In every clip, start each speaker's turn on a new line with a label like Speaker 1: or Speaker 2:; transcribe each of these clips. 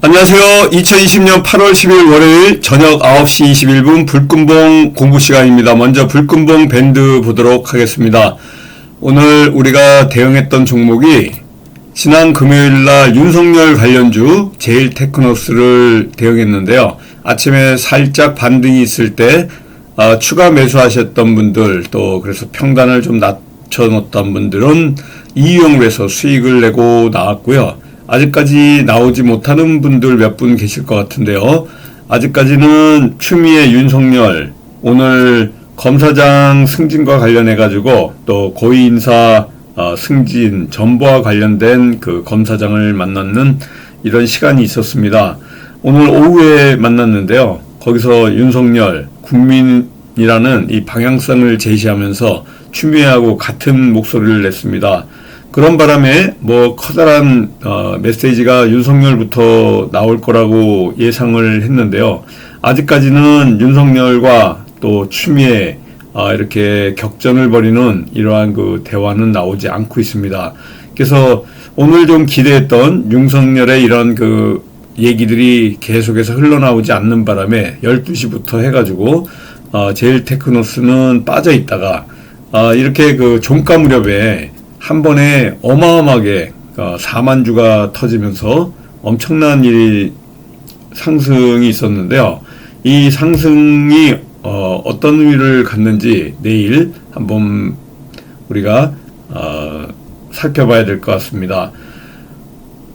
Speaker 1: 안녕하세요. 2020년 8월 10일 월요일 저녁 9시 21분 불금봉 공부 시간입니다. 먼저 불금봉 밴드 보도록 하겠습니다. 오늘 우리가 대응했던 종목이 지난 금요일 날 윤석열 관련주 제일 테크노스를 대응했는데요. 아침에 살짝 반등이 있을 때 아, 추가 매수하셨던 분들 또 그래서 평단을 좀 낮춰놓던 분들은 이용을 해서 수익을 내고 나왔고요. 아직까지 나오지 못하는 분들 몇 분 계실 것 같은데요. 아직까지는 추미애 윤석열 오늘 검사장 승진과 관련해 가지고 또 고위 인사 어, 승진 전부와 관련된 그 검사장을 만났는 이런 시간이 있었습니다. 오늘 오후에 만났는데요. 거기서 윤석열 국민이라는 이 방향성을 제시하면서 추미애하고 같은 목소리를 냈습니다. 그런 바람에 뭐 커다란 어, 메시지가 윤석열부터 나올 거라고 예상을 했는데요. 아직까지는 윤석열과 또 추미애 어, 이렇게 격전을 벌이는 이러한 그 대화는 나오지 않고 있습니다. 그래서 오늘 좀 기대했던 윤석열의 이런 그 얘기들이 계속해서 흘러나오지 않는 바람에 12시부터 해가지고 어, 제일 테크노스는 빠져 있다가 어, 이렇게 그 종가 무렵에 한 번에 어마어마하게 4만 주가 터지면서 엄청난 일이 상승이 있었는데요. 이 상승이 어, 어떤 의미를 갖는지 내일 한번 우리가 어, 살펴봐야 될 것 같습니다.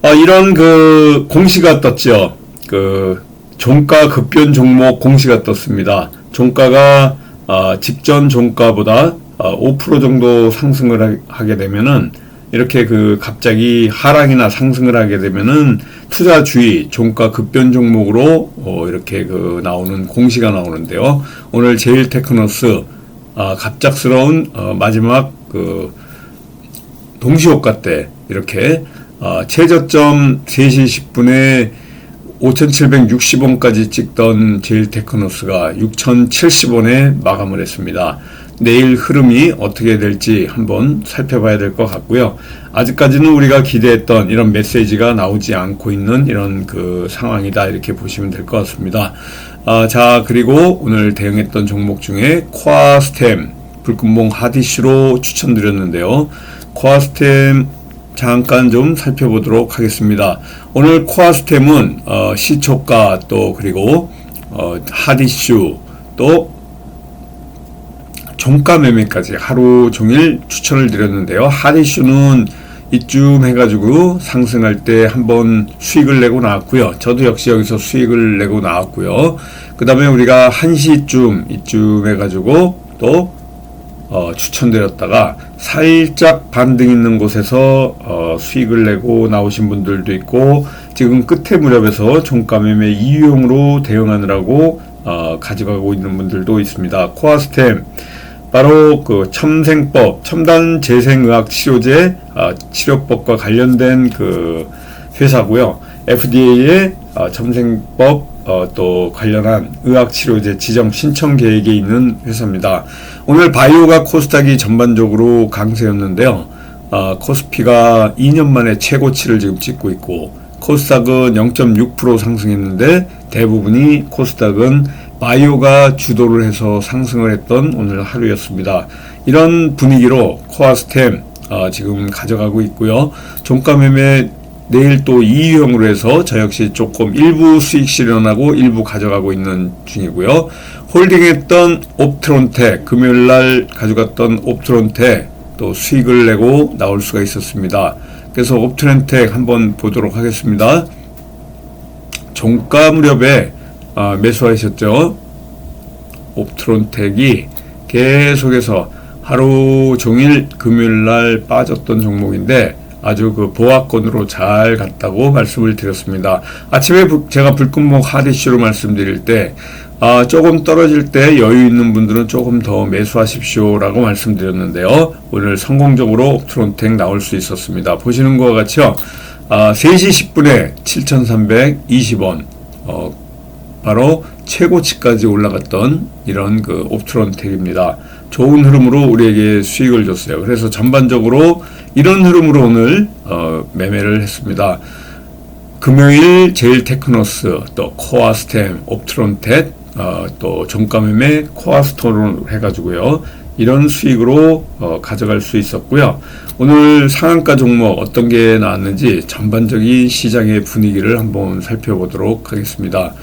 Speaker 1: 어, 이런 그 공시가 떴죠. 그 종가 급변 종목 공시가 떴습니다. 종가가 어, 직전 종가보다 5% 어, 정도 상승을 하게 되면은 이렇게 그 갑자기 하락이나 상승을 하게 되면은 투자 주의 종가 급변 종목으로 어 이렇게 그 나오는 공시가 나오는데요. 오늘 제일 테크노스 아 갑작스러운 어 마지막 그 동시호가 때 이렇게 어 최저점 3시 10분에 5,760원까지 찍던 제일 테크노스가 6,070원에 마감을 했습니다. 내일 흐름이 어떻게 될지 한번 살펴봐야 될 것 같고요. 아직까지는 우리가 기대했던 이런 메시지가 나오지 않고 있는 이런 그 상황이다 이렇게 보시면 될 것 같습니다. 아, 자 그리고 오늘 대응했던 종목 중에 코아스템 불금봉 하디슈로 추천드렸는데요. 코아스템 잠깐 좀 살펴보도록 하겠습니다. 오늘 코아스템은 어, 시초가 또 그리고 어, 하디슈 또 종가 매매까지 하루 종일 추천을 드렸는데요. 하디슈는 이쯤 해가지고 상승할 때 한번 수익을 내고 나왔고요. 저도 역시 여기서 수익을 내고 나왔고요. 그 다음에 우리가 1시쯤 이쯤 해가지고 또 어, 추천드렸다가 살짝 반등 있는 곳에서 어, 수익을 내고 나오신 분들도 있고 지금 끝에 무렵에서 종가 매매 이유용으로 대응하느라고 어, 가져가고 있는 분들도 있습니다. 코아스템 바로 그 첨생법, 첨단 재생의학 치료제 어, 치료법과 관련된 그 회사고요. FDA의 어, 첨생법 어, 또 관련한 의학치료제 지정 신청 계획에 있는 회사입니다. 오늘 바이오가 코스닥이 전반적으로 강세였는데요. 어, 코스피가 2년 만에 최고치를 지금 찍고 있고 코스닥은 0.6% 상승했는데 대부분이 코스닥은 바이오가 주도를 해서 상승을 했던 오늘 하루였습니다. 이런 분위기로 코아스템 어, 지금 가져가고 있고요. 종가 매매 내일 또 2유형으로 해서 저 역시 조금 일부 수익 실현하고 일부 가져가고 있는 중이고요. 홀딩했던 옵트론텍 금요일 날 가져갔던 옵트론텍 또 수익을 내고 나올 수가 있었습니다. 그래서 옵트론텍 한번 보도록 하겠습니다. 종가 무렵에 아, 매수하셨죠. 옵트론텍이 계속해서 하루 종일 금요일 날 빠졌던 종목인데 아주 그 보합권으로 잘 갔다고 말씀을 드렸습니다. 아침에 제가 불금목 하디슈로 말씀드릴 때 아, 조금 떨어질 때 여유 있는 분들은 조금 더 매수하십시오라고 말씀드렸는데요. 오늘 성공적으로 옵트론텍 나올 수 있었습니다. 보시는 것과 같이요. 아, 3시 10분에 7,320원 어, 바로 최고치까지 올라갔던 이런 그 옵트론텍입니다. 좋은 흐름으로 우리에게 수익을 줬어요. 그래서 전반적으로 이런 흐름으로 오늘 어, 매매를 했습니다. 금요일 제일 테크노스, 또 코아스템, 옵트론텍, 어, 또 종가매매 코아스톤을 해가지고요. 이런 수익으로 어, 가져갈 수 있었고요. 오늘 상한가 종목 어떤 게 나왔는지 전반적인 시장의 분위기를 한번 살펴보도록 하겠습니다.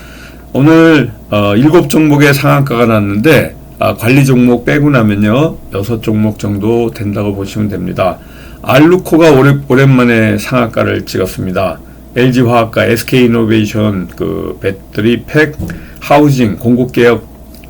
Speaker 1: 오늘 어, 7종목의 상한가가 났는데 아, 관리 종목 빼고 나면요. 6종목 정도 된다고 보시면 됩니다. 알루코가 오래, 오랜만에 상한가를 찍었습니다. LG화학과 SK이노베이션 그 배터리 팩 하우징 공급 계약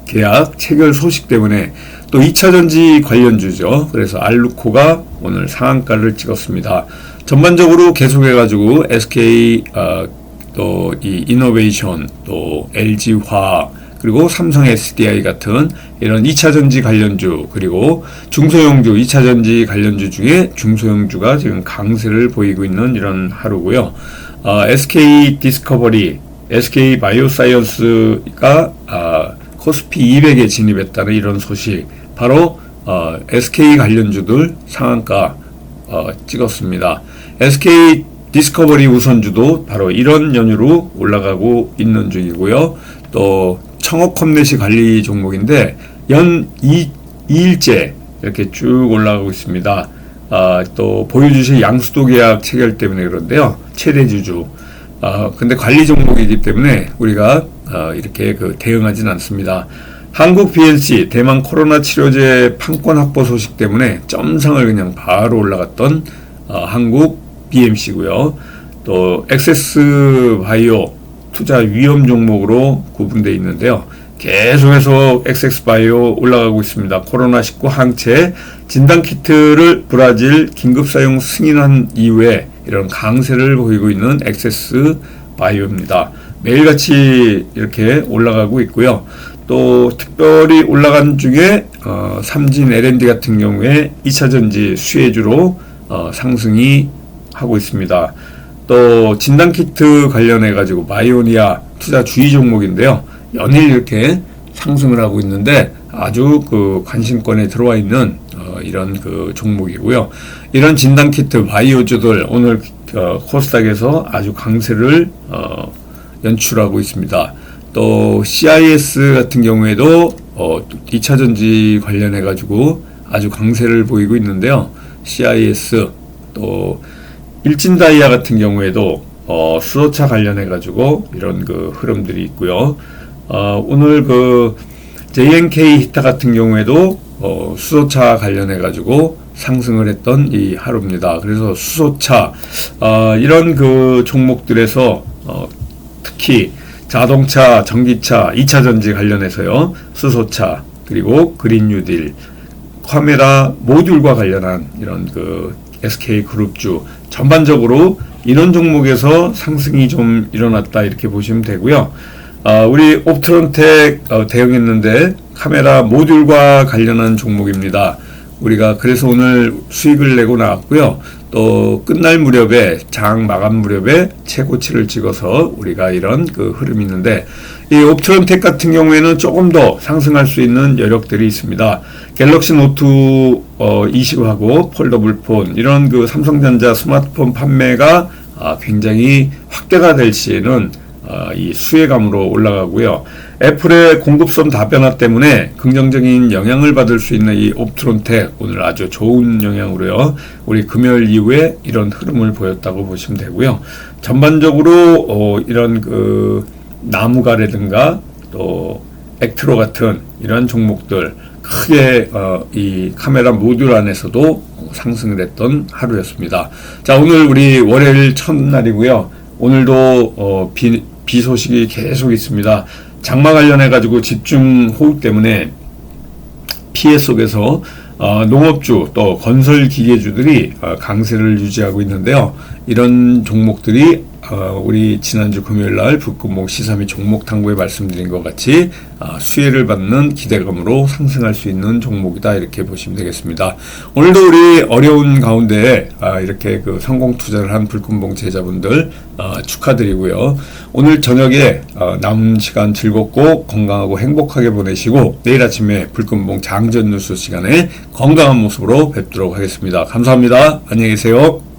Speaker 1: 계약 체결 소식 때문에 또 2차 전지 관련주죠. 그래서 알루코가 오늘 상한가를 찍었습니다. 전반적으로 계속해가지고 SK 어, 또 이 이노베이션 또 LG화학 그리고 삼성 SDI 같은 이런 2차 전지 관련주 그리고 중소형주 2차 전지 관련주 중에 중소형주가 지금 강세를 보이고 있는 이런 하루고요. 어, SK 디스커버리, SK 바이오사이언스가 어, 코스피 200에 진입했다는 이런 소식. 바로 어, SK 관련주들 상한가 어, 찍었습니다. SK 디스커버리 우선주도 바로 이런 연유로 올라가고 있는 중이고요. 또 청업 컴넷이 관리 종목인데 연 2, 2일째 이렇게 쭉 올라가고 있습니다. 아, 또 보유주식 양수도 계약 체결 때문에 그런데요. 최대 주주. 아, 근데 관리 종목이기 때문에 우리가 아, 이렇게 그 대응하진 않습니다. 한국 BNC 대만 코로나 치료제 판권 확보 소식 때문에 점상을 그냥 바로 올라갔던 어, 한국 BMC고요. 또 엑세스 바이오 투자 위험 종목으로 구분되어 있는데요. 계속해서 엑세스 바이오 올라가고 있습니다. 코로나19 항체 진단 키트를 브라질 긴급 사용 승인한 이후에 이런 강세를 보이고 있는 엑세스 바이오입니다. 매일같이 이렇게 올라가고 있고요. 또 특별히 올라간 중에 어, 삼진 L&D 같은 경우에 2차 전지 수혜주로 어, 상승이 하고 있습니다. 또 진단 키트 관련해 가지고 바이오니아 투자 주의 종목인데요. 연일 이렇게 상승을 하고 있는데 아주 그 관심권에 들어와 있는 어, 이런 그 종목이고요. 이런 진단 키트 바이오주들 오늘 어, 코스닥에서 아주 강세를 어, 연출하고 있습니다. 또 CIS 같은 경우에도 어, 2차 전지 관련해 가지고 아주 강세를 보이고 있는데요. CIS 또 일진 다이아 같은 경우에도 어, 수소차 관련해 가지고 이런 그 흐름들이 있고요. 어, 오늘 그 JNK 히타 같은 경우에도 어, 수소차 관련해 가지고 상승을 했던 이 하루입니다. 그래서 수소차 어, 이런 그 종목들에서 어, 특히 자동차, 전기차, 2차 전지 관련해서요. 수소차, 그리고 그린 뉴딜, 카메라 모듈과 관련한 이런 그 SK 그룹주 전반적으로 이런 종목에서 상승이 좀 일어났다 이렇게 보시면 되고요. 어, 우리 옵트론텍 어, 대응했는데 카메라 모듈과 관련한 종목입니다. 우리가 그래서 오늘 수익을 내고 나왔고요. 또 끝날 무렵에 장 마감 무렵에 최고치를 찍어서 우리가 이런 그 흐름이 있는데 이 옵트론텍 같은 경우에는 조금 더 상승할 수 있는 여력들이 있습니다. 갤럭시 노트 어, 20하고 폴더블 폰 이런 그 삼성전자 스마트폰 판매가 아, 굉장히 확대가 될 시에는 어, 이 수혜감으로 올라가고요. 애플의 공급선 다변화 때문에 긍정적인 영향을 받을 수 있는 이 옵트론텍 오늘 아주 좋은 영향으로요. 우리 금요일 이후에 이런 흐름을 보였다고 보시면 되고요. 전반적으로 어, 이런 그 나무가라든가 또 액트로 같은 이런 종목들 크게 어, 이 카메라 모듈 안에서도 상승을 했던 하루였습니다. 자 오늘 우리 월요일 첫날이고요. 오늘도 어, 비, 비 소식이 계속 있습니다. 장마 관련해 가지고 집중 호우 때문에 피해 속에서 어, 농업주 또 건설 기계주들이 어, 강세를 유지하고 있는데요. 이런 종목들이 어, 우리 지난주 금요일 날 북금목 시사미 종목 탐구에 말씀드린 것 같이 어, 수혜를 받는 기대감으로 상승할 수 있는 종목이다 이렇게 보시면 되겠습니다. 오늘도 우리 어려운 가운데 아, 이렇게 그 성공 투자를 한 불금봉 제자분들 어, 축하드리고요. 오늘 저녁에 어, 남은 시간 즐겁고 건강하고 행복하게 보내시고 내일 아침에 불금봉 장전 뉴스 시간에 건강한 모습으로 뵙도록 하겠습니다. 감사합니다. 안녕히 계세요.